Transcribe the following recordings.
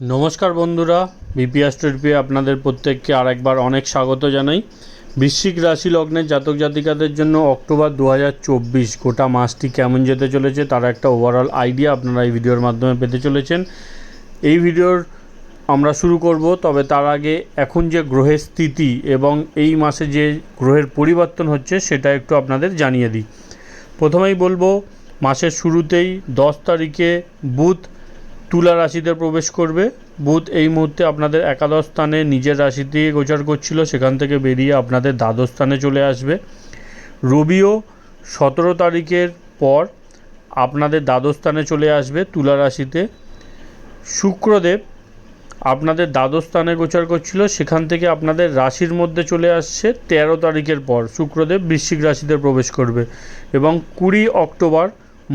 নমস্কার বন্ধুরা বিপি অ্যাস্ট্রোপি আপনাদের প্রত্যেককে আরেকবার অনেক স্বাগত জানাই। বৃশ্চিক রাশি লগ্নের জাতক জাতিকাদের জন্য অক্টোবর দু হাজার চব্বিশ গোটা মাসটি কেমন যেতে চলেছে তার একটা ওভারঅল আইডিয়া আপনারা এই ভিডিওর মাধ্যমে পেতে চলেছেন। এই ভিডিওর আমরা শুরু করব, তবে তার আগে এখন যে গ্রহের স্থিতি এবং এই মাসে যে গ্রহের পরিবর্তন হচ্ছে সেটা একটু আপনাদের জানিয়ে দিই। প্রথমেই বলব, মাসের শুরুতেই দশ তারিখে বুধ তুলা রাশিতে প্রবেশ করবে। বুধ এই মুহূর্তে আপনাদের একাদশ স্থানে নিজের রাশিতে গোচর করছিল, সেখান থেকে বেরিয়ে আপনাদের দ্বাদশ স্থানে চলে আসবে। রবিও সতেরো তারিখের পর আপনাদের দ্বাদশ স্থানে চলে আসবে তুলা রাশিতে। শুক্রদেব আপনাদের দ্বাদশ স্থানে গোচর করছিল, সেখান থেকে আপনাদের রাশির মধ্যে চলে আসছে তেরো তারিখের পর শুক্রদেব বৃশ্চিক রাশিতে প্রবেশ করবে। এবং কুড়ি অক্টোবর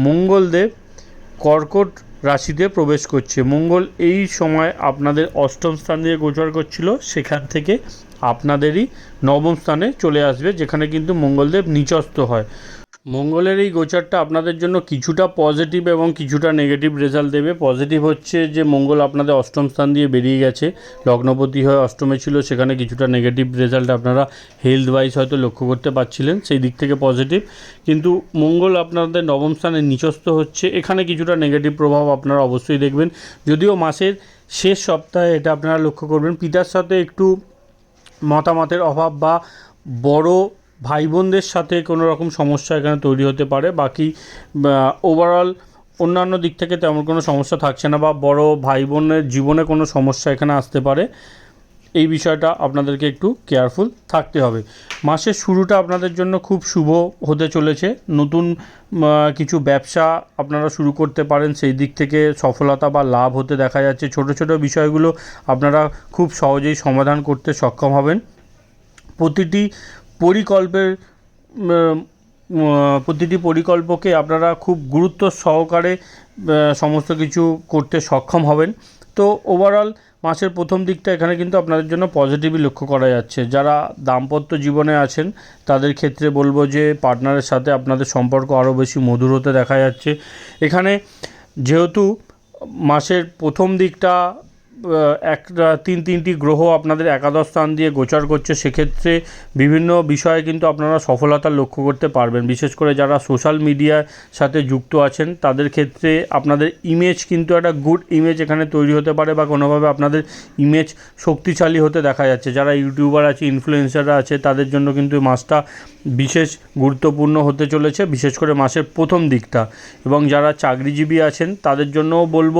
মঙ্গলদেব কর্কট রাশিতে প্রবেশ করছে। মঙ্গল, এই সময় আপনাদের অষ্টম স্থান দিয়ে গোচর করছিল। সেখান থেকে আপনাদেরই নবম স্থানে চলে আসবে, যেখানে কিন্তু মঙ্গলদেব নিচস্থ হয়। মঙ্গলের এই গোচারটা আপনাদের জন্য কিছুটা পজিটিভ এবং কিছুটা নেগেটিভ রেজাল্ট দেবে। পজিটিভ হচ্ছে যে মঙ্গল আপনাদের অষ্টম স্থান দিয়ে বেরিয়ে গেছে। লগ্নপতি হয়ে অষ্টমে ছিল, সেখানে কিছুটা নেগেটিভ রেজাল্ট আপনারা হেলথ ওয়াইজ হয়তো লক্ষ্য করতে পারছিলেন, সেই দিক থেকে পজিটিভ কিন্তু মঙ্গল আপনাদের নবম স্থানে নিচস্থ হচ্ছে, এখানে কিছুটা নেগেটিভ প্রভাব আপনারা অবশ্যই দেখবেন। যদিও মাসের শেষ সপ্তাহে এটা আপনারা লক্ষ্য করবেন, পিতার সাথে একটু মতামতের অভাব বা বড় ভাই বোনদের সাথে কোনো রকম সমস্যা এখানে তৈরি হতে পারে? বাকি ওভারঅল অন্যান্য দিক থেকে তেমন কোনো সমস্যা থাকছে না বা বড় ভাই বোনের জীবনে কোনো সমস্যা এখানে আসতে পারে? এই বিষয়টা আপনাদেরকে একটু কেয়ারফুল থাকতে হবে। মাসের শুরুটা আপনাদের জন্য খুব শুভ হতে চলেছে। নতুন কিছু ব্যবসা আপনারা শুরু করতে পারেন। সেই দিক থেকে সফলতা বা লাভ হতে দেখা যাচ্ছে। ছোট ছোট বিষয়গুলো আপনারা খুব সহজেই সমাধান করতে সক্ষম হবেন। প্রতিটি পরিকল্পের প্রতিটি পরিকল্পকে আপনারা খুব গুরুত্ব সহকারে সমস্ত কিছু করতে সক্ষম হবেন। তো ওভারঅল মাসের প্রথম দিকটা এখানে কিন্তু আপনাদের জন্য পজিটিভই লক্ষ্য করা যাচ্ছে। যারা দাম্পত্য জীবনে আছেন, তাদের ক্ষেত্রে বলব যে পার্টনারের সাথে আপনাদের সম্পর্ক আরও বেশি মধুর হতে দেখা যাচ্ছে। এখানে যেহেতু মাসের প্রথম দিকটা একটা তিন, তিনটি গ্রহ আপনাদের একাদশ স্থান দিয়ে গোচর করছে, সেক্ষেত্রে বিভিন্ন বিষয়ে কিন্তু আপনারা সফলতা লক্ষ্য করতে পারবেন। বিশেষ করে যারা সোশ্যাল মিডিয়ার সাথে যুক্ত আছেন, তাদের ক্ষেত্রে আপনাদের ইমেজ কিন্তু একটা গুড ইমেজ এখানে তৈরি হতে পারে বা কোনোভাবে আপনাদের ইমেজ শক্তিশালী হতে দেখা যাচ্ছে। যারা ইউটিউবার আছে ইনফ্লুয়েন্সাররা আছে, তাদের জন্য কিন্তু মাসটা বিশেষ গুরুত্বপূর্ণ হতে চলেছে, বিশেষ করে মাসের প্রথম দিকটা। এবং যারা চাকরিজীবী আছেন, তাদের জন্যও বলব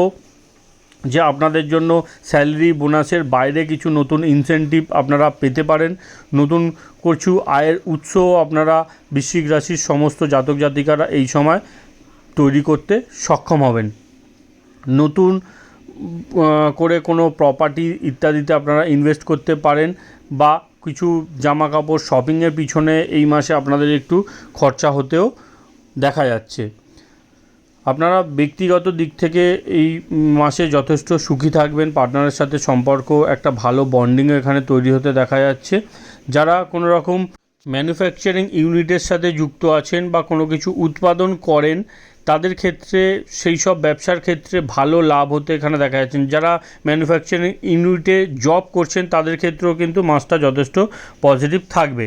যে আপনাদের জন্য স্যালারি বোনাসের বাইরে কিছু নতুন ইনসেনটিভ আপনারা পেতে পারেন। নতুন কিছু আয়ের উৎসও আপনারা বৃশ্চিক রাশির সমস্ত জাতক জাতিকারা এই সময় তৈরি করতে সক্ষম হবেন। নতুন করে কোনো প্রপার্টি ইত্যাদিতে আপনারা ইনভেস্ট করতে পারেন বা কিছু জামা কাপড় শপিংয়ের পিছনে এই মাসে আপনাদের একটু খরচা হতেও দেখা যাচ্ছে। আপনারা ব্যক্তিগত দিক থেকে এই মাসে যথেষ্ট সুখী থাকবেন। পার্টনারের সাথে সম্পর্ক, একটা ভালো বন্ডিংও এখানে তৈরি হতে দেখা যাচ্ছে। যারা কোনো রকম ম্যানুফ্যাকচারিং ইউনিটের সাথে যুক্ত আছেন বা কোনো কিছু উৎপাদন করেন, তাদের ক্ষেত্রে, সেই সব ব্যবসার ক্ষেত্রে ভালো লাভ হতে এখানে দেখা যাচ্ছে। যারা ম্যানুফ্যাকচারিং ইউনিটে জব করছেন, তাদের ক্ষেত্রেও কিন্তু মাসটা যথেষ্ট পজিটিভ থাকবে।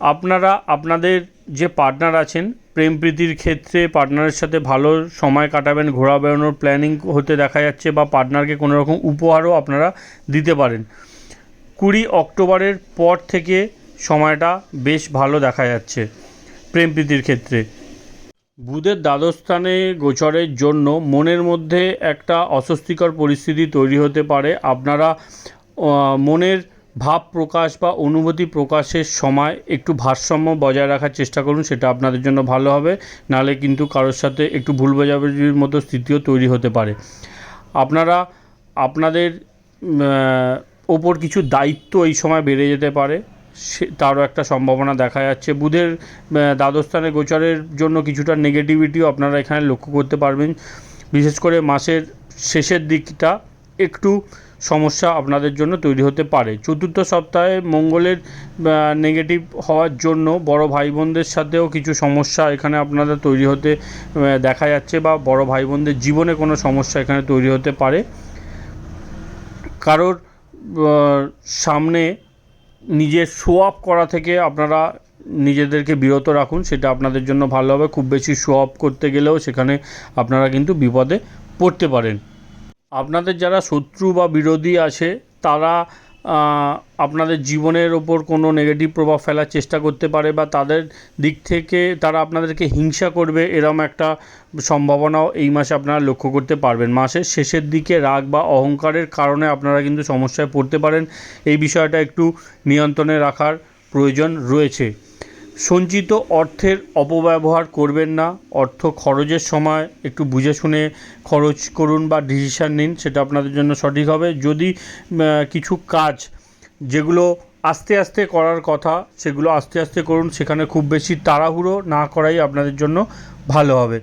আপনারা, আপনাদের যে পার্টনার আছেন, প্রেম প্রীতির ক্ষেত্রে পার্টনারের সাথে ভালো সময় কাটাবেন, ঘোরা বেড়ানোর প্ল্যানিং হতে দেখা যাচ্ছে বা পার্টনারকে কোনো রকম উপহারও আপনারা দিতে পারেন। কুড়ি অক্টোবরের পর থেকে সময়টা বেশ ভালো দেখা যাচ্ছে প্রেম প্রীতির ক্ষেত্রে। বুধের দ্বাদশ স্থানে গোচরের জন্য মনের মধ্যে একটা অস্বস্তিকর পরিস্থিতি তৈরি হতে পারে। আপনারা মনের ভাব প্রকাশ বা অনুভূতি প্রকাশের সময় একটু ভারসাম্য বজায় রাখার চেষ্টা করুন সেটা আপনাদের জন্য ভালো হবে। নাহলে কিন্তু কারোর সাথে একটু ভুল বোঝাবুঝির মতো স্থিতিও তৈরি হতে পারে। আপনারা আপনাদের ওপর কিছু দায়িত্ব এই সময় বেড়ে যেতে পারে। সে তারও একটা সম্ভাবনা দেখা যাচ্ছে। বুধের আহ, দ্বাদশ স্থানে গোচরের জন্য কিছুটা নেগেটিভিটিও আপনারা এখানে লক্ষ্য করতে পারবেন। বিশেষ করে মাসের শেষের দিকটা একটু সমস্যা আপনাদের জন্য তৈরি হতে পারে। চতুর্থ সপ্তাহে মঙ্গলের নেগেটিভ হওয়ার জন্য বড় ভাই বোনদের সাথেও কিছু সমস্যা এখানে আপনাদের তৈরি হতে দেখা যাচ্ছে বা বড় ভাই বোনদের জীবনে কোনো সমস্যা এখানে তৈরি হতে পারে। কারোর সামনে নিজের শো অফ করা থেকে আপনারা নিজেদেরকে বিরত রাখুন, সেটা আপনাদের জন্য ভালো হবে। খুব বেশি শো অফ করতে গেলেও সেখানে আপনারা কিন্তু বিপদে পড়তে পারেন। আপনাদের যারা শত্রু বা বিরোধী আছে, তারা আপনাদের জীবনের ওপর কোনো নেগেটিভ প্রভাব ফেলার চেষ্টা করতে পারে বা তাদের দিক থেকে তারা আপনাদেরকে হিংসা করবে, এরম একটা সম্ভাবনাও এই মাসে আপনারা লক্ষ্য করতে পারবেন। মাসের শেষের দিকে রাগ বা অহংকারের কারণে আপনারা কিন্তু সমস্যায় পড়তে পারেন। এই বিষয়টা একটু নিয়ন্ত্রণে রাখার প্রয়োজন রয়েছে। সঞ্চিত অর্থের অপব্যবহার করবেন না। অর্থ খরচের সময় একটু বুঝে শুনে খরচ করুন বা ডিসিশান নিন, সেটা আপনাদের জন্য সঠিক হবে। যদি কিছু কাজ যেগুলো আস্তে আস্তে করার কথা, সেগুলো আস্তে আস্তে করুন, সেখানে খুব বেশি তাড়াহুড়ো না করাই আপনাদের জন্য ভালো হবে।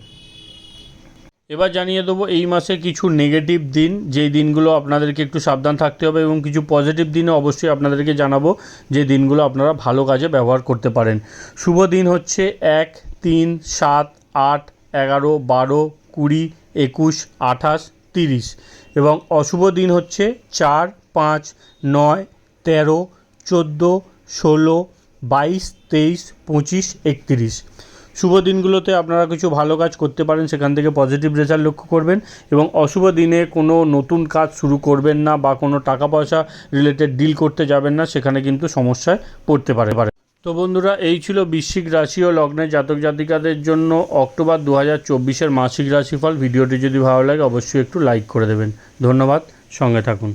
এবার জানিয়ে দেবো, এই মাসে কিছু নেগেটিভ দিন। যেই দিনগুলো আপনাদেরকে একটু সাবধান থাকতে হবে এবং কিছু পজিটিভ দিনে অবশ্যই আপনাদেরকে জানাব, যে দিনগুলো আপনারা ভালো কাজে ব্যবহার করতে পারেন। শুভ দিন হচ্ছে এক, তিন, সাত, আট, এগারো, বারো, কুড়ি, একুশ, আঠাশ, তিরিশ। এবং অশুভ দিন হচ্ছে চার, পাঁচ, নয়, তেরো, চোদ্দ, ষোলো, বাইশ, তেইশ, পঁচিশ, একত্রিশ। শুভ দিনগুলোতে আপনারা কিছু ভালো কাজ করতে পারেন, সেখান থেকে পজিটিভ রেজাল্ট লক্ষ্য করবেন এবং অশুভ দিনে কোনো নতুন কাজ শুরু করবেন না বা কোনো টাকা পয়সা রিলেটেড ডিল করতে যাবেন না, সেখানে কিন্তু সমস্যায় পড়তে পারে। পারে তো বন্ধুরা, এই ছিল বৃশ্চিক রাশি ও লগ্নের জাতক জাতিকাদের জন্য অক্টোবর দু হাজার চব্বিশের মাসিক রাশিফল। ভিডিওটি যদি ভালো লাগে, অবশ্যই একটু লাইক করে দেবেন। ধন্যবাদ, সঙ্গে থাকুন।